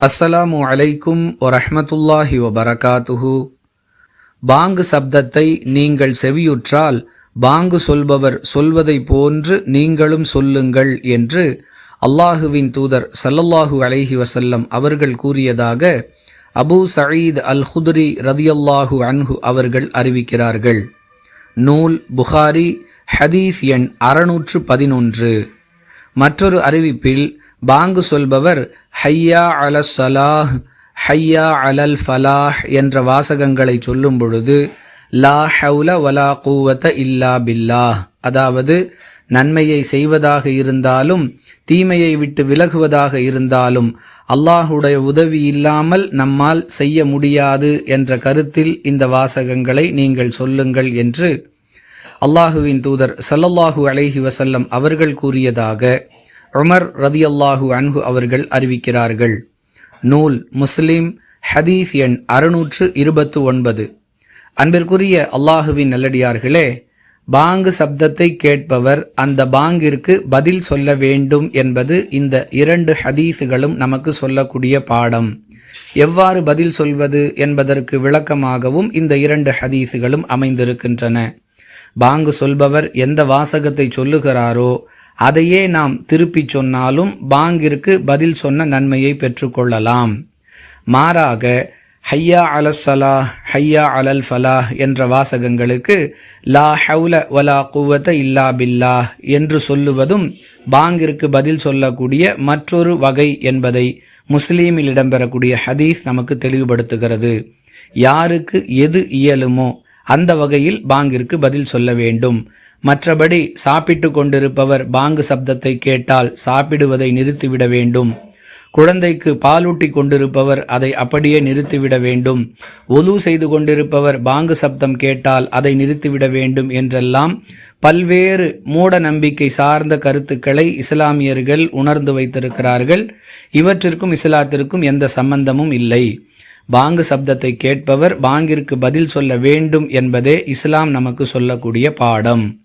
அஸ்ஸலாமு அலைக்கும் வரஹ்மத்துல்லாஹி வபரகாத்துஹு. பாங்கு சப்தத்தை நீங்கள் செவியுற்றால் பாங்கு சொல்பவர் சொல்வதை போன்று நீங்களும் சொல்லுங்கள் என்று அல்லாஹுவின் தூதர் சல்லல்லாஹு அலைஹி வசல்லம் அவர்கள் கூறியதாக அபூ சயீத் அல் ஹுத்ரி ரதியல்லாஹு அன்ஹு அவர்கள் அறிவிக்கிறார்கள். நூல் புகாரி ஹதீஸ் எண் அறுநூற்று பதினொன்று. மற்றொரு அறிவிப்பில் பாங்கு சொல்பவர் ஹையா அல சலாஹ் ஹையா அலல் ஃபலாஹ் என்ற வாசகங்களை சொல்லும் பொழுது லா ஹவுல வலா கூவத்த இல்லா பில்லாஹ் அதாவது நன்மையை செய்வதாக இருந்தாலும் தீமையை விட்டு விலகுவதாக இருந்தாலும் அல்லாஹுடைய உதவி இல்லாமல் நம்மால் செய்ய முடியாது என்ற கருத்தில் இந்த வாசகங்களை நீங்கள் சொல்லுங்கள் என்று அல்லாஹுவின் தூதர் சல்லல்லாஹு அலைஹி வசல்லம் அவர்கள் கூறியதாக உமர் ரதியல்லாஹு அன்ஹு அவர்கள் அறிவிக்கிறார்கள். நூல் முஸ்லீம் ஹதீஸ் எண் அறுநூற்று இருபத்து ஒன்பது. அன்பிற்குரிய அல்லாஹுவின் நல்லடியார்களே பாங்கு சப்தத்தை கேட்பவர் அந்த பாங்கிற்கு பதில் சொல்ல வேண்டும் என்பது இந்த இரண்டு ஹதீஸுகளும் நமக்கு சொல்லக்கூடிய பாடம். எவ்வாறு பதில் சொல்வது என்பதற்கு விளக்கமாகவும் இந்த இரண்டு ஹதீஸுகளும் அமைந்திருக்கின்றன. பாங்கு சொல்பவர் எந்த வாசகத்தை சொல்லுகிறாரோ அதையே நாம் திருப்பிச் சொன்னாலும் பாங்கிற்கு பதில் சொன்ன நன்மையை பெற்றுக்கொள்ளலாம். மாறாக ஹையா அலசலா ஹையா அலல் ஃபலாஹ் என்ற வாசகங்களுக்கு லா ஹவுல வலா குவத்த இல்லா பில்லா என்று சொல்லுவதும் பாங்கிற்கு பதில் சொல்லக்கூடிய மற்றொரு வகை என்பதை முஸ்லீமில் இடம்பெறக்கூடிய ஹதீஸ் நமக்கு தெளிவுபடுத்துகிறது. யாருக்கு எது இயலுமோ அந்த வகையில் பாங்கிற்கு பதில் சொல்ல வேண்டும். மற்றபடி சாப்பிட்டு கொண்டிருப்பவர் பாங்கு சப்தத்தை கேட்டால் சாப்பிடுவதை நிறுத்திவிட வேண்டும். குழந்தைக்கு பாலூட்டி கொண்டிருப்பவர் அதை அப்படியே நிறுத்திவிட வேண்டும். ஒலு செய்து கொண்டிருப்பவர் பாங்கு சப்தம் கேட்டால் அதை நிறுத்திவிட வேண்டும் என்றெல்லாம் பல்வேறு மூட நம்பிக்கை சார்ந்த கருத்துக்களை இஸ்லாமியர்கள் உணர்ந்து வைத்திருக்கிறார்கள். இவற்றிற்கும் இஸ்லாத்திற்கும் எந்த சம்பந்தமும் இல்லை. பாங்கு சப்தத்தை கேட்பவர் பாங்கிற்கு பதில் சொல்ல வேண்டும் என்பதே இஸ்லாம் நமக்கு சொல்லக்கூடிய பாடம்.